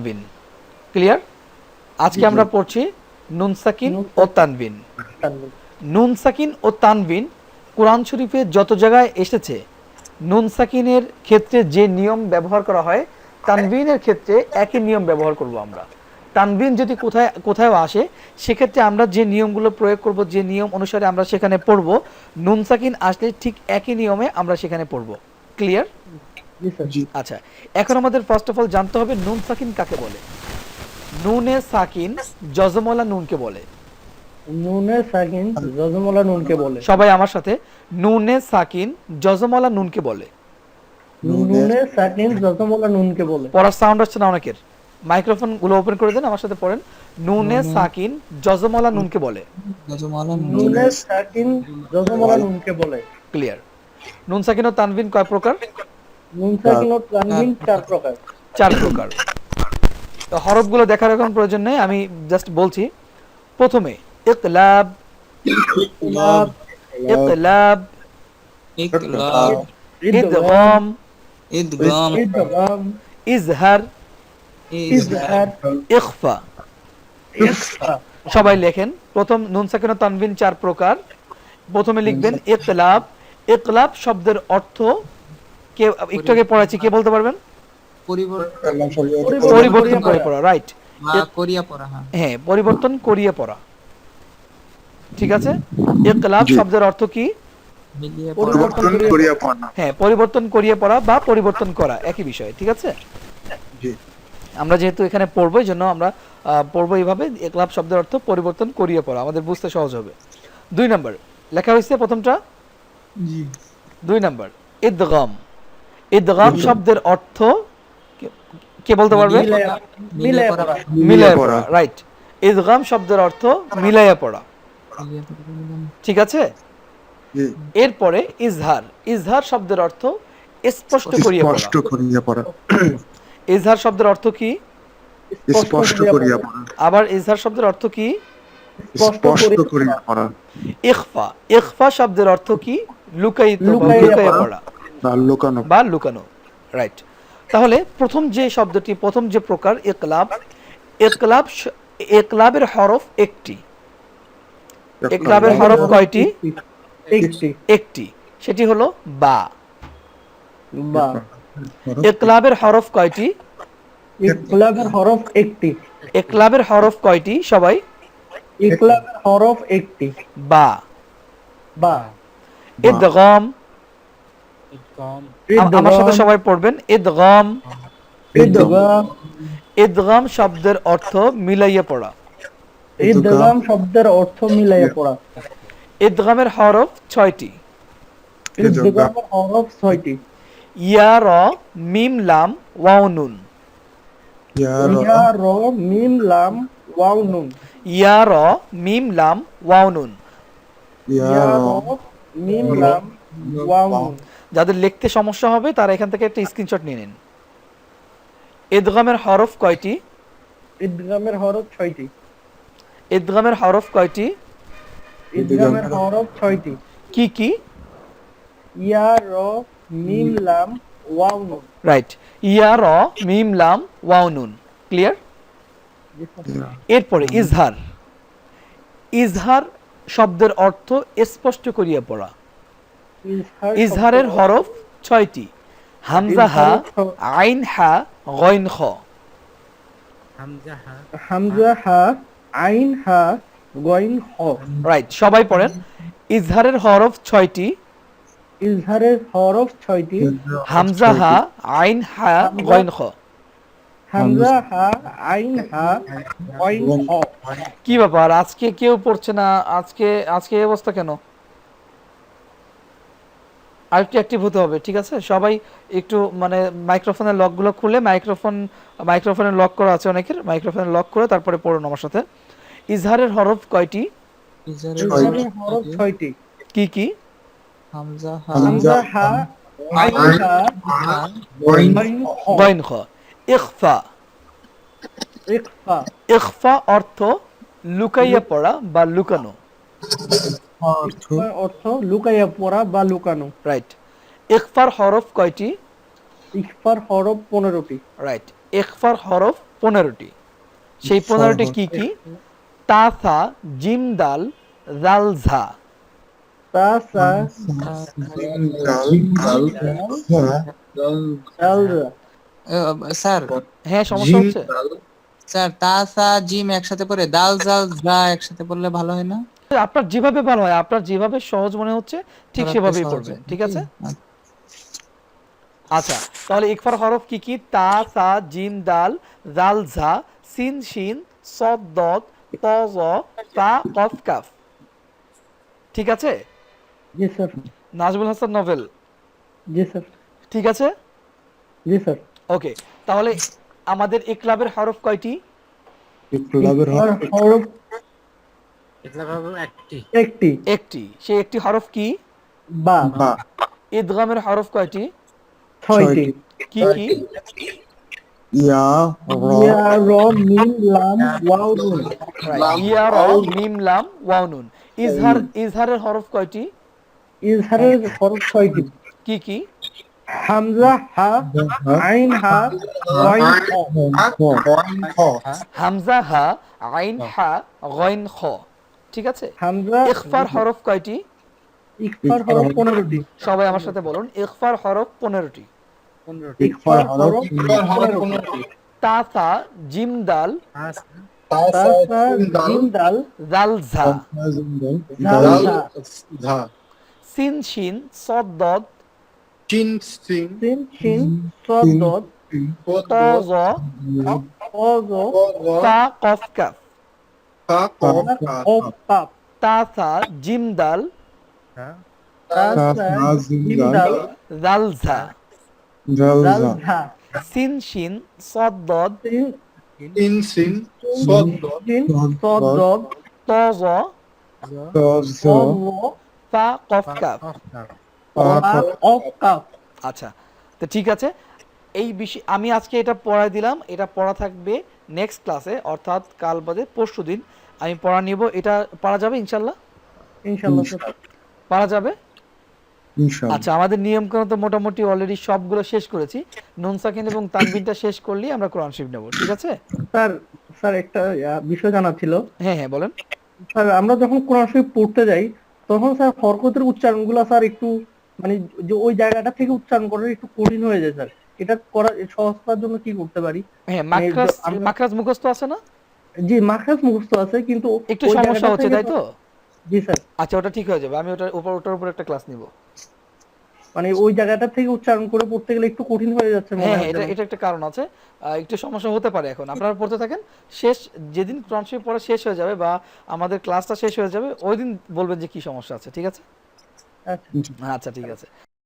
তানবিন। ক্লিয়ার আজকে আমরা পড়ছি নুন সাকিন ও তানবিন। নুন সাকিন ও তানবিন কোরআন শরীফে যত জায়গায় এসেছে নুন সাকিনের ক্ষেত্রে যে নিয়ম ব্যবহার করা হয় তানবিনের ক্ষেত্রে একই নিয়ম ব্যবহার করব আমরা। তানবিন যদি কোথায় কোথায় আসে সেক্ষেত্রে আমরা যে নিয়মগুলো প্রয়োগ করব যে নিয়ম অনুসারে আমরা সেখানে পড়ব নুন সাকিন আসলে ঠিক একই নিয়মে আমরা সেখানে পড়ব। ক্লিয়ার জি আচ্ছা। এখন আমাদের ফার্স্ট অফ অল জানতে হবে নুন সাকিন কাকে বলে? নুনে সাকিন জজমলা নুনকে বলে। নুনে সাকিন জজমলা নুনকে বলে। সবাই আমার সাথে নুনে সাকিন জজমলা নুনকে বলে। নুনে সাকিন জজমলা নুনকে বলে। পড়ার সাউন্ড আসছে না অনেকের। মাইক্রোফোনগুলো ওপেন করে দেন আমার সাথে পড়েন। নুনে সাকিন জজমলা নুনকে বলে। গজমালা নুনে। সাকিন জজমলা নুনকে বলে। ক্লিয়ার নুন সাকিন ও তানভিন কয় প্রকার? নুন তানবিন চার প্রকার। চার প্রকার। তো হরফগুলো দেখার এখন প্রয়োজন নেই আমি জাস্ট বলছি। প্রথমে ইকলাব লাভ ইকলাব ইকলাব ইদগাম ইদগাম ইদগাম ইজহার ইজহার ইখফা। ইখফা। সবাই লেখেন। প্রথম নুন সাকিন ও তানবিন চার প্রকার। প্রথমে লিখবেন ইকলাব ইকলাব শব্দের অর্থ কে একটু আগে পড়াচ্ছি কে বলতে পারবেন? পরিবর্তন পরিবর্তন করে পড়া রাইট করিয়া পড়া হ্যাঁ। হ্যাঁ পরিবর্তন করিয়ে পড়া। ঠিক আছে? ইকলাব শব্দের অর্থ কি? পরিবর্তন পড়া। হ্যাঁ পরিবর্তন করিয়ে পড়া বা পরিবর্তন করা একই বিষয় ঠিক আছে? আমরা যেহেতু এখানে পড়ব এই জন্য আমরা পড়ব এইভাবে একলাব শব্দের অর্থ পরিবর্তন করিয়ে পড়া আমাদের বুঝতে সহজ হবে। দুই নাম্বার লেখা হয়েছে প্রথমটা? দুই নাম্বার ইদগাম। ইদগাম শব্দের অর্থ কে- বলতে পারবে? মিলায়া মিলায়া পড়া। রাইট ইদগাম শব্দের অর্থ মিলাইয়া পড়া। ঠিক আছে? এরপরে ইজহার। ইজহার শব্দের অর্থ স্পষ্ট করিয়ে পড়া। স্পষ্ট করিয়া পড়া। ইজহার শব্দের অর্থ কি? স্পষ্ট করিয়া পড়া। আবার ইজহার শব্দের অর্থ কি? স্পষ্ট করিয়া পড়া। ইখফা। ইখফা শব্দের অর্থ কি? লুকায়িত লুকাইয়া পড়া। লুকানো। বা লুকানো রাইট তাহলে প্রথম যে শব্দটি প্রথম যে প্রকার ইকলাব ইকলাব শ- ইকলাবের হরফ একটি। ইকলাবের হরফ কয়টি? একটি। একটি। সেটি হলো বা। বা। ইকলাবের হরফ কয়টি? ইকলাবের হরফ একটি। ইকলাবের হরফ কয়টি সবাই? ইকলাবের হরফ একটি। বা। বা। ইদগাম আমার সাথে সবাই পড়বেন। ইদগাম। ইদগাম। ইদগাম শব্দের অর্থ মিলাইয়া পড়া। ইদগাম। শব্দের অর্থ মিলাইয়া পড়া। ইদগামের হরফ ছয়টি। ইদগামের হরফ ছয়টি। ইয়া র মিম লাম ওয়াও নুন। ইয়ার ইয়া র মিম লাম ওয়াও নুন। ইয়া র মিম লাম ওয়াও নুন। ইয়া র মিম লাম ওয়াও নুন। যাদের লিখতে সমস্যা হবে তারা এখান থেকে একটা স্ক্রিনশট নিয়ে নিন। ইদগামের হরফ কয়টি? ইদগামের হরফ ছয়টি। ইদগামের হরফ কয়টি? ইদগামের হরফ ছয়টি। কি কি? ইয়া র মিম লাম ওয়াও নুন। রাইট ইয়া র মিম লাম ওয়াও নুন। ক্লিয়ার এরপরে ইজহার। ইজহার শব্দের অর্থ স্পষ্ট করিয়া পড়া। ইজহারের হরফ ছয়টি। হামজা হা আইন হা গইন খ। হামজা হা আইন হা গইন হ রাইট সবাই পড়েন। ইজহারের হরফ ছয়টি। ইজহারের হরফ ছয়টি। হামজা হা আইন হা গইন খ। হামজা হা আইন হা গইন হ কি ব্যাপার? আজকে কেউ পড়ছে না? আজকে আজকে এই অবস্থা কেন? আরেকটু অ্যাক্টিভ হতে হবে ঠিক আছে? সবাই একটু মানে মাইক্রোফোনের লকগুলো খুলে মাইক্রোফোন মাইক্রোফোনের লক করা আছে অনেকের মাইক্রোফোনের লক করে তারপরে পড়ুন আমার সাথে। ইজহারের হরফ কয়টি? ইজহারের হরফ ছয়টি। কি কি? হামজা হামজা হা আইন গইন খ। ইখফা। ইখফা। ইখফা অর্থ লুকাইয়া পড়া বা লুকানো। অর্থ লুকাইয়া পড়া বা লুকানো। রাইট ইখফার হরফ কয়টি? ইখফার হরফ পনেরোটি। রাইট ইখফার হরফ পনেরোটি। সেই পনেরোটি কি কি? তা সা জিম দাল জাল ঝা। তা সা জিম দাল হা দাল স্যার হ্যাঁ সমস্যা হচ্ছে। স্যার তা সা জিম একসাথে পড়ে দাল জাল যা একসাথে পড়লে ভালো হয় না? আপনার যেভাবে ভালো হয় আপনার যেভাবে সহজ মনে হচ্ছে ঠিক সেভাবেই পড়বেন ঠিক আছে? আচ্ছা। আচ্ছা তাহলে ইকফার হরফ কি কি? তা সা জিম দাল জাল ঝা সিন শিন সদ দদ ত জ তা কফ কাফ। ঠিক আছে? জি স্যার নাজমুল হাসান নভেল। জি স্যার ঠিক আছে? জি স্যার ওকে তাহলে আমাদের ইকলাবের হরফ কয়টি? ইকলাবের হরফ হরফ একটি। একটি। একটি। সেই একটি হরফ কি? বা। বা। ইদগামের হরফ কয়টি? ছয়টি। কি কি? ইয়া ইয়া র মিম লাম ওয়াও নুন। ইয়া র মিম লাম ওয়াও নুন। ইজহার ইজহারের হরফ কয়টি? ইজহারের হরফ ছয়টি। কি কি? হামজা হা আইন হা গইন খ। হামজা হা আইন হা গইন খ। ঠিক আছে? হামজা ইখফার হরফ কয়টি? ইকফার হরফ পনেরোটি। সবাই আমার সাথে বলুন ইখফার হরফ পনেরোটি। ইকফার হরফ তা সা জিম দাল। তাসা জিম দাল। জাল ঝা। জাল ঝা। সিন শিন সদ দদ। সিন শিন সদ দদ। ত জ অ জ তা কফ কাফ। তাসা জালজা তজ কফ কাফ অফ আচ্ছা তো ঠিক আছে। এই বিষয় আমি আজকে এটা পড়াই দিলাম। এটা পড়া থাকবে নেক্সট ক্লাসে অর্থাৎ কাল বাদে পরশু দিন। আমি পড়া নিব এটা পারা যাবে ইনশাল্লাহ? ইনশাআল্লাহ স্যার। পারা যাবে? ইনশাআল্লাহ আচ্ছা আমাদের নিয়ম কানুন তো মোটামুটি অলরেডি সবগুলো শেষ করেছি। নুন সাকিন এবং তানবিনটা শেষ করলেই আমরা কোরআন শিব নেব ঠিক আছে? স্যার স্যার একটা বিষয় জানা ছিল। হ্যাঁ হ্যাঁ বলেন। স্যার আমরা যখন কোরআন শরীফ পড়তে যাই তখন স্যার হরকতের উচ্চারণগুলো স্যার একটু মানে যে ওই জায়গাটা থেকে উচ্চারণ করা একটু কঠিন হয়ে যায় স্যার। এটা করা সহজ করার জন্য কি করতে পারি? হ্যাঁ মানে মাকরাজ আমরা- মাকরাজ মুখস্থ আছে না? জি মাখাস মুখস্থ আছে কিন্তু একটু সমস্যা হচ্ছে তাই তো? জি স্যার। আচ্ছা ওটা ঠিক হয়ে যাবে। আমি ওটার উপর ওটার উপর একটা ক্লাস নিব। মানে ওই জায়গাটা থেকে উচ্চারণ করে পড়তে গেলে একটু কঠিন হয়ে যাচ্ছে মনে হ্যাঁ হয় হ্যাঁ, এটা এটা একটা কারণ আছে। একটু সমস্যা হতে পারে এখন। আপনারা পড়তে থাকেন শেষ যেদিন কোরআন শরীফ পড়া শেষ হয়ে যাবে বা আমাদের ক্লাসটা শেষ হয়ে যাবে ওই দিন বলবেন যে কি সমস্যা আছে ঠিক আছে? আচ্ছা। আচ্ছা ঠিক আছে।